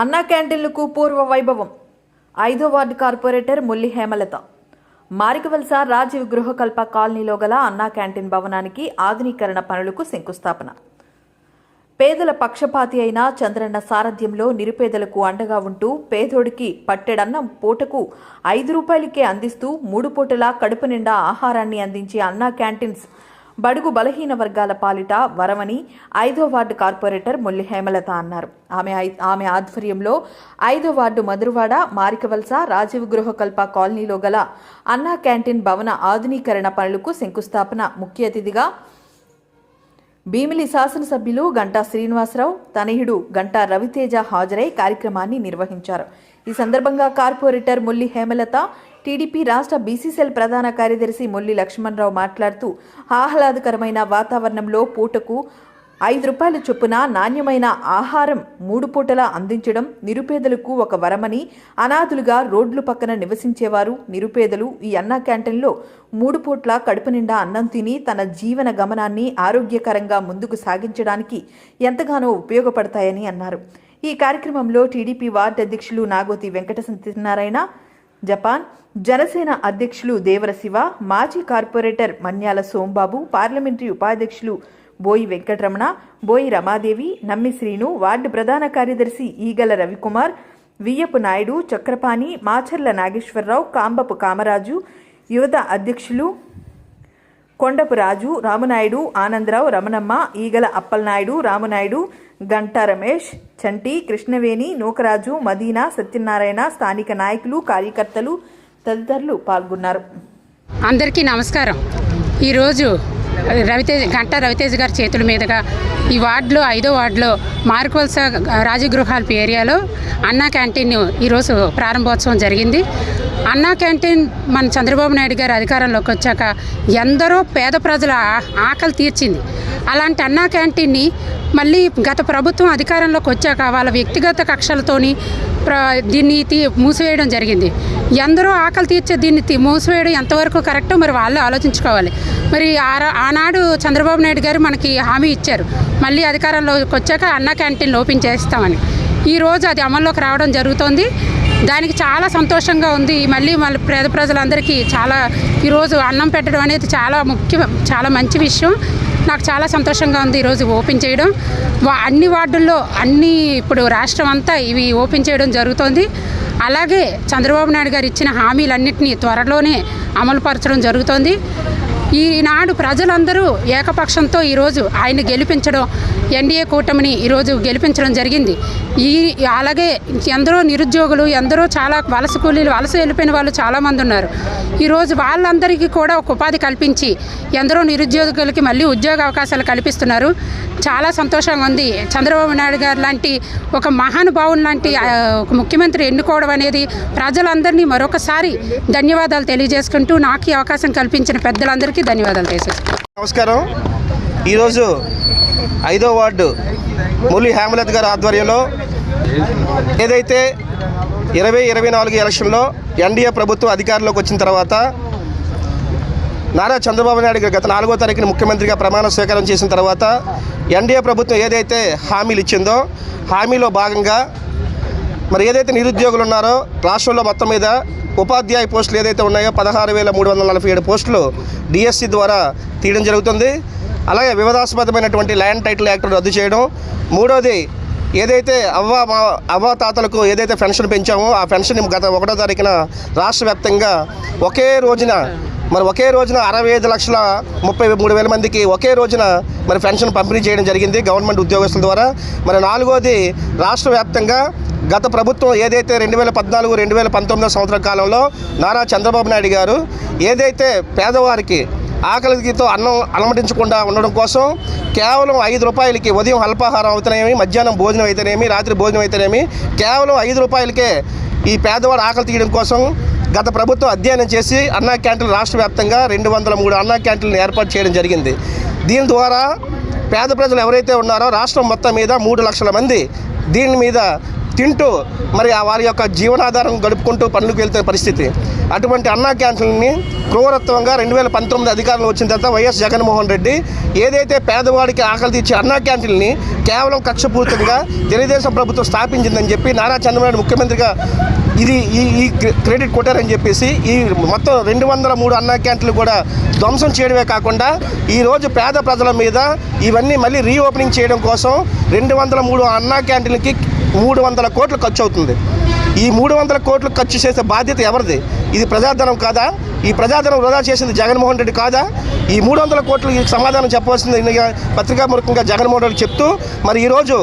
అన్నా క్యాంటీన్లకు పూర్వ వైభవం. ఐదో వార్డు కార్పొరేటర్ ముల్లి హేమలత. మారికవలస రాజీవ్ గృహకల్ప కాలనీలో గల అన్నా క్యాంటీన్ భవనానికి ఆధునీకరణ పనులకు శంకుస్థాపన. పేదల పక్షపాతి అయిన చంద్రన్న సారథ్యంలో నిరుపేదలకు అండగా ఉంటూ పేదోడికి పట్టెడన్నం పూటకు ఐదు రూపాయలకే అందిస్తూ మూడు పూటలా కడుపు నిండా ఆహారాన్ని అందించే అన్నా క్యాంటీన్స్ బడుగు బలహీన వర్గాల పాలిట వరమని ఐదో వార్డు కార్పొరేటర్ మొల్లి హేమలత అన్నారు. ఆమె ఐ- ఆమె ఆధ్వర్యంలో ఐదో వార్డు మధురవాడ మారికవలస రాజీవ్ గృహకల్ప కాలనీలో గల అన్నా క్యాంటీన్ భవన ఆధునీకరణ పనులకు శంకుస్థాపన ముఖ్య అతిథిగా భీమిలి శాసనసభ్యులు గంటా శ్రీనివాసరావు తనయుడు గంటా రవితేజ హాజరై కార్యక్రమాన్ని నిర్వహించారు. ఈ సందర్భంగా కార్పొరేటర్ ముల్లి హేమలత టీడీపీ రాష్ట్ర బీసీసీఎల్ ప్రధాన కార్యదర్శి మొల్లి లక్ష్మణరావు మాట్లాడుతూ ఆహ్లాదకరమైన వాతావరణంలో పూటకు ఐదు రూపాయల చొప్పున నాణ్యమైన ఆహారం మూడు పూటలా అందించడం నిరుపేదలకు ఒక వరమని అనాథులుగా రోడ్లు పక్కన నివసించేవారు నిరుపేదలు ఈ అన్నా క్యాంటీన్లో మూడు పూట్ల కడుపు నిండా అన్నం తిని తన జీవన గమనాన్ని ఆరోగ్యకరంగా ముందుకు సాగించడానికి ఎంతగానో ఉపయోగపడతాయని అన్నారు. ఈ కార్యక్రమంలో టీడీపీ వార్డు అధ్యక్షులు నాగోతి వెంకట సత్యనారాయణ జపాన్ జనసేన అధ్యక్షులు దేవర శివ మాజీ కార్పొరేటర్ మన్యాల సోంబాబు పార్లమెంటరీ ఉపాధ్యక్షులు బోయి వెంకటరమణ బోయి రమాదేవి నమ్మి శ్రీను వార్డు ప్రధాన కార్యదర్శి ఈగల రవికుమార్ వియ్యపు నాయుడు చక్రపాణి మాచర్ల నాగేశ్వరరావు కాంబపు కామరాజు యువత అధ్యక్షులు కొండపు రాజు రామనాయుడు ఆనందరావు రమణమ్మ ఈగల అప్పలనాయుడు రామనాయుడు గంటా రమేష్ చంటి కృష్ణవేణి నూకరాజు మదీనా సత్యనారాయణ స్థానిక నాయకులు కార్యకర్తలు తదితరులు పాల్గొన్నారు. అందరికీ నమస్కారం. ఈరోజు రవితేజ్ గంటా రవితేజ్ గారి చేతుల మీదుగా ఈ వార్డులో ఐదో వార్డులో మార్కోల్స రాజగృహాల ఏరియాలో అన్నా క్యాంటీన్ ఈరోజు ప్రారంభోత్సవం జరిగింది. అన్నా క్యాంటీన్ మన చంద్రబాబు నాయుడు గారు అధికారంలోకి వచ్చాక ఎందరో పేద ప్రజల ఆ- ఆకలి తీర్చింది. అలాంటి అన్నా క్యాంటీన్ని మళ్ళీ గత ప్రభుత్వం అధికారంలోకి వచ్చాక వాళ్ళ వ్యక్తిగత కక్షలతోని ప్ర దీన్ని తీ మూసివేయడం జరిగింది. ఎందరో ఆకలి తీర్చే దీన్ని తీ- మూసివేయడం ఎంతవరకు కరెక్టో మరి వాళ్ళు ఆలోచించుకోవాలి. మరి ఆనాడు చంద్రబాబు నాయుడు గారు మనకి హామీ ఇచ్చారు. మళ్ళీ అధికారంలోకి వచ్చాక అన్నా క్యాంటీన్ ఓపెన్ చేస్తామని ఈ రోజు అది అమల్లోకి రావడం జరుగుతోంది. దానికి చాలా సంతోషంగా ఉంది. మళ్ళీ మళ్ళీ పేద ప్రజలందరికీ చాలా ఈరోజు అన్నం పెట్టడం అనేది చాలా ముఖ్యం చాలా మంచి విషయం. నాకు చాలా సంతోషంగా ఉంది ఈరోజు ఓపెన్ చేయడం. వా- అన్ని వార్డుల్లో అన్ని ఇప్పుడు రాష్ట్రం అంతా ఇవి ఓపెన్ చేయడం జరుగుతోంది. అలాగే చంద్రబాబు నాయుడు గారు ఇచ్చిన హామీలన్నింటినీ త్వరలోనే అమలుపరచడం జరుగుతోంది. ఈనాడు ప్రజలందరూ ఏకపక్షంతో ఈరోజు ఆయన గెలిపించడం ఎన్డీఏ కూటమిని ఈరోజు గెలిపించడం జరిగింది. ఈ అలాగే ఎందరో నిరుద్యోగులు ఎందరో చాలా వలస కూలీలు వలస వెళ్ళిపోయిన వాళ్ళు చాలామంది ఉన్నారు. ఈరోజు వాళ్ళందరికీ కూడా ఒక ఉపాధి కల్పించి ఎందరో నిరుద్యోగులకి మళ్ళీ ఉద్యోగ అవకాశాలు కల్పిస్తున్నారు. చాలా సంతోషంగా ఉంది. చంద్రబాబు నాయుడు గారు లాంటి ఒక మహానుభావుని లాంటి ఒక ముఖ్యమంత్రి ఎన్నుకోవడం అనేది ప్రజలందరినీ మరొకసారి ధన్యవాదాలు తెలియజేసుకుంటూ నాకు ఈ అవకాశం కల్పించిన పెద్దలందరికీ ధన్యవాదాలు తెలియజేసుకుంటాను నమస్కారం. ఈరోజు ఐదో వార్డు మురళి హేమలత్ గారి ఆధ్వర్యంలో ఏదైతే ఇరవై ఇరవై నాలుగు ఎలక్షన్లో ఎన్డీఏ ప్రభుత్వం అధికారంలోకి వచ్చిన తర్వాత నారా చంద్రబాబు నాయుడు గారు గత నాలుగో తారీఖున ముఖ్యమంత్రిగా ప్రమాణ స్వీకారం చేసిన తర్వాత ఎన్డీఏ ప్రభుత్వం ఏదైతే హామీలు ఇచ్చిందో హామీలో భాగంగా మరి ఏదైతే నిరుద్యోగులు ఉన్నారో రాష్ట్రంలో మొత్తం మీద ఉపాధ్యాయ పోస్టులు ఏదైతే ఉన్నాయో పదహారు వేల మూడు వందల నలభై ఏడు పోస్టులు డిఎస్సి ద్వారా తీయడం జరుగుతుంది. అలాగే వివాదాస్పదమైనటువంటి ల్యాండ్ టైటిల్ యాక్ట్ రద్దు చేయడం. మూడోది ఏదైతే అవ్వ మా అవ్వ తాతలకు ఏదైతే పెన్షన్ పెంచామో ఆ పెన్షన్ గత ఒకటో తారీఖున రాష్ట్ర వ్యాప్తంగా ఒకే రోజున మరి ఒకే రోజున అరవై ఐదు లక్షల ముప్పై మూడు వేల మందికి ఒకే రోజున మరి పెన్షన్ పంపిణీ చేయడం జరిగింది గవర్నమెంట్ ఉద్యోగస్తుల ద్వారా. మరి నాలుగోది రాష్ట్ర వ్యాప్తంగా గత ప్రభుత్వం ఏదైతే రెండు వేల పద్నాలుగు రెండు వేల పంతొమ్మిదో సంవత్సర కాలంలో నారా చంద్రబాబు నాయుడు గారు ఏదైతే పేదవారికి ఆకలితో అన్నం అలమటించకుండా ఉండడం కోసం కేవలం ఐదు రూపాయలకి ఉదయం అల్పాహారం అవుతానేమి మధ్యాహ్నం భోజనం అయితేనేమి రాత్రి భోజనం అయితేనేమి కేవలం ఐదు రూపాయలకే ఈ పేదవాడు ఆకలి తీయడం కోసం గత ప్రభుత్వం అధ్యయనం చేసి అన్నా క్యాంటీన్ రాష్ట్ర వ్యాప్తంగా రెండు వందల మూడు అన్నా క్యాంటీన్లు ఏర్పాటు చేయడం జరిగింది. దీని ద్వారా పేద ప్రజలు ఎవరైతే ఉన్నారో రాష్ట్రం మొత్తం మీద మూడు లక్షల మంది దీని మీద తింటూ మరి వారి యొక్క జీవనాధారం గడుపుకుంటూ పనులకు వెళ్తున్న పరిస్థితి. అటువంటి అన్నా క్యాంటీన్ని క్రూరత్వంగా రెండు వేల పంతొమ్మిది అధికారంలో వచ్చిన తర్వాత వైఎస్ జగన్మోహన్ రెడ్డి ఏదైతే పేదవాడికి ఆకలి తీర్చే అన్నా క్యాంటీన్ని కేవలం కక్షపూరితంగా తెలుగుదేశం ప్రభుత్వం స్థాపించిందని చెప్పి నారా చంద్రబాబు ముఖ్యమంత్రిగా ఇది ఈ ఈ క్రె- క్రెడిట్ కొట్టారని చెప్పేసి ఈ మొత్తం రెండు వందల మూడు అన్నా క్యాంటీన్లు కూడా ధ్వంసం చేయడమే కాకుండా ఈరోజు పేద ప్రజల మీద ఇవన్నీ మళ్ళీ రీఓపెనింగ్ చేయడం కోసం రెండు వందల మూడు అన్నా క్యాంటీన్లకి మూడు వందల కోట్లు ఖర్చు అవుతుంది ఈ మూడు వందల కోట్లు ఖర్చు చేసే బాధ్యత ఎవరిది? ఇది ప్రజాధనం కాదా? ఈ ప్రజాధనం వృధా చేసింది జగన్మోహన్ రెడ్డి కాదా? ఈ మూడు వందల కోట్లు ఈ సమాధానం చెప్పవలసింది పత్రికామూర్ఖంగా జగన్మోహన్ రెడ్డి చెప్తూ మరి ఈరోజు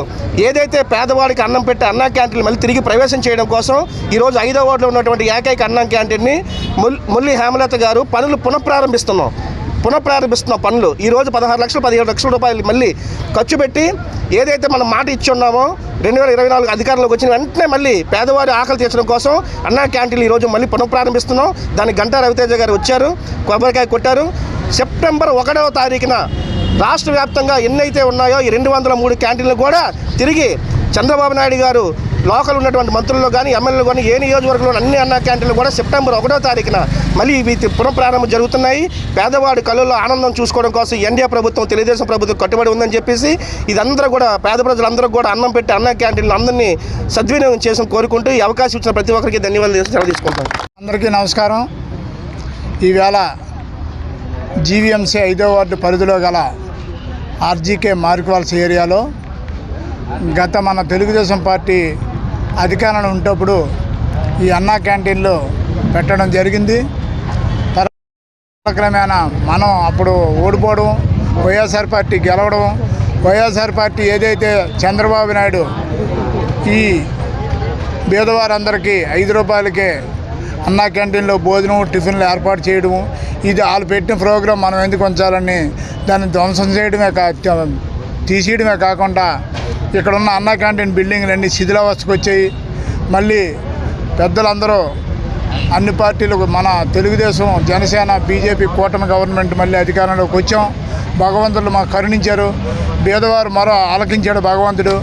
ఏదైతే పేదవాడికి అన్నం పెట్టే అన్నా క్యాంటీన్లు మళ్ళీ తిరిగి ప్రవేశం చేయడం కోసం ఈరోజు ఐదో వార్డులో ఉన్నటువంటి ఏకైక అన్నం క్యాంటీన్ని ముల్లి హేమలత గారు పనులు పునఃప్రారంభిస్తున్నాం. పునఃప్రారంభిస్తున్న పనులు. ఈరోజు పదహారు లక్షలు పదిహేడు లక్షల రూపాయలు మళ్ళీ ఖర్చు పెట్టి ఏదైతే మనం మాట ఇచ్చి ఉన్నామో రెండు వేల ఇరవై నాలుగు అధికారంలోకి వచ్చిన వెంటనే మళ్ళీ పేదవారి ఆకలి తీర్చడం కోసం అన్నా క్యాంటీన్లు ఈరోజు మళ్ళీ పునఃప్రారంభిస్తున్నాం. దానికి గంటా రవితేజ గారు వచ్చారు కొబ్బరికాయ కొట్టారు. సెప్టెంబర్ ఒకటవ తారీఖున రాష్ట్ర వ్యాప్తంగా ఎన్నైతే ఉన్నాయో ఈ రెండు వందల మూడు క్యాంటీన్లు కూడా తిరిగి చంద్రబాబు నాయుడు గారు లోకల్ ఉన్నటువంటి మంత్రుల్లో కానీ ఎమ్మెల్యేలు కానీ ఏ నియోజకవర్గంలో అన్ని అన్న క్యాంటీన్లు కూడా సెప్టెంబర్ ఒకటో తారీఖున మళ్ళీ ఇవి పునఃప్రారంభం జరుగుతున్నాయి. పేదవాడి కళ్ళల్లో ఆనందం చూసుకోవడం కోసం ఎన్డీఏ ప్రభుత్వం తెలుగుదేశం ప్రభుత్వం కట్టుబడి ఉందని చెప్పేసి ఇదందరూ కూడా పేద ప్రజలందరూ కూడా అన్నం పెట్టి అన్న క్యాంటీన్లు అందరినీ సద్వినియోగం చేసి కోరుకుంటూ ఈ అవకాశం ఇచ్చిన ప్రతి ఒక్కరికి ధన్యవాదాలు చేసి అందరికీ నమస్కారం. ఈవేళ జీవీఎంసీ ఐదో వార్డు పరిధిలో గల ఆర్జీకే మార్కువాల్స్ ఏరియాలో గత మన తెలుగుదేశం పార్టీ అధికారంలో ఉంటప్పుడు ఈ అన్నా క్యాంటీన్లో పెట్టడం జరిగింది. క్రమేణా మనం అప్పుడు ఓడిపోవడం వైఎస్ఆర్ పార్టీ గెలవడం వైఎస్ఆర్ పార్టీ ఏదైతే చంద్రబాబు నాయుడు ఈ పేదవారందరికీ ఐదు రూపాయలకే అన్నా క్యాంటీన్లో భోజనం టిఫిన్లు ఏర్పాటు చేయడము ఇది వాళ్ళు పెట్టిన ప్రోగ్రాం మనం ఎందుకు ఉంచాలని దాన్ని ధ్వంసం చేయడమే కా తీసేయడమే కాకుండా ఇక్కడ ఉన్న అన్నా క్యాంటీన్ బిల్డింగ్లన్నీ శిథిలావస్థకు వచ్చాయి. మళ్ళీ పెద్దలందరూ అన్ని పార్టీలకు మన తెలుగుదేశం జనసేన బీజేపీ కూటమి గవర్నమెంట్ మళ్ళీ అధికారంలోకి వచ్చాం. భగవంతుడు మాకు కరుణించారు. పేదవారు మరో ఆలకించాడు భగవంతుడు.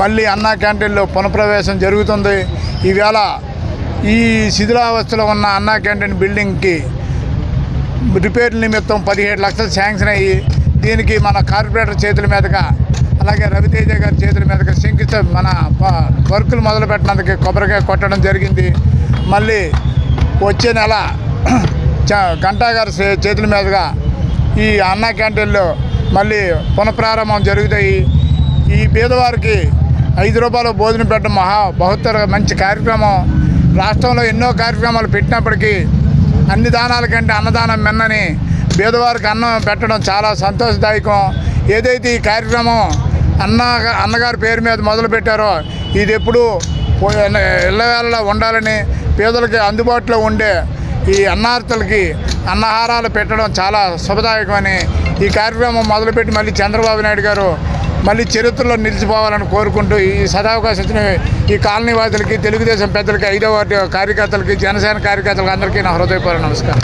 మళ్ళీ అన్నా క్యాంటీన్లో పునఃప్రవేశం జరుగుతుంది. ఈవేళ ఈ శిథిలావస్థలో ఉన్న అన్నా క్యాంటీన్ బిల్డింగ్కి రిపేర్ నిమిత్తం పదిహేడు లక్షలు శాంక్షన్ అయ్యి దీనికి మన కార్పొరేటర్ చేతుల మీదుగా అలాగే రవితేజ గారి చేతుల మీదకి శంకిత మన వర్కులు మొదలు పెట్టినందుకు కొబ్బరికాయ కొట్టడం జరిగింది. మళ్ళీ వచ్చే నెల చ- గంటా గారి చే- చేతుల మీదుగా ఈ అన్నా క్యాంటీన్లో మళ్ళీ పునఃప్రారంభం జరుగుతాయి. ఈ పేదవారికి ఐదు రూపాయలు భోజనం పెట్టడం మహా బహుత్తర మంచి కార్యక్రమం. రాష్ట్రంలో ఎన్నో కార్యక్రమాలు పెట్టినప్పటికీ అన్ని దానాల కంటే అన్నదానం మిన్నని పేదవారికి అన్నం పెట్టడం చాలా సంతోషదాయకం. ఏదైతే ఈ కార్యక్రమం అన్న అన్నగారి పేరు మీద మొదలు పెట్టారో ఇది ఎప్పుడు ఇళ్ళవేళలా ఉండాలని పేదలకి అందుబాటులో ఉండే ఈ అన్నార్థులకి అన్నహారాలు పెట్టడం చాలా శుభదాయకమని ఈ కార్యక్రమం మొదలుపెట్టి మళ్ళీ చంద్రబాబు నాయుడు గారు మళ్ళీ చరిత్రలో నిలిచిపోవాలని కోరుకుంటూ ఈ సదావకాశం ఇచ్చిన ఈ కాలనీవాసులకి తెలుగుదేశం పెద్దలకి ఐదో వార్డు కార్యకర్తలకి జనసేన కార్యకర్తలకు అందరికీ నా హృదయపూర్వ నమస్కారం.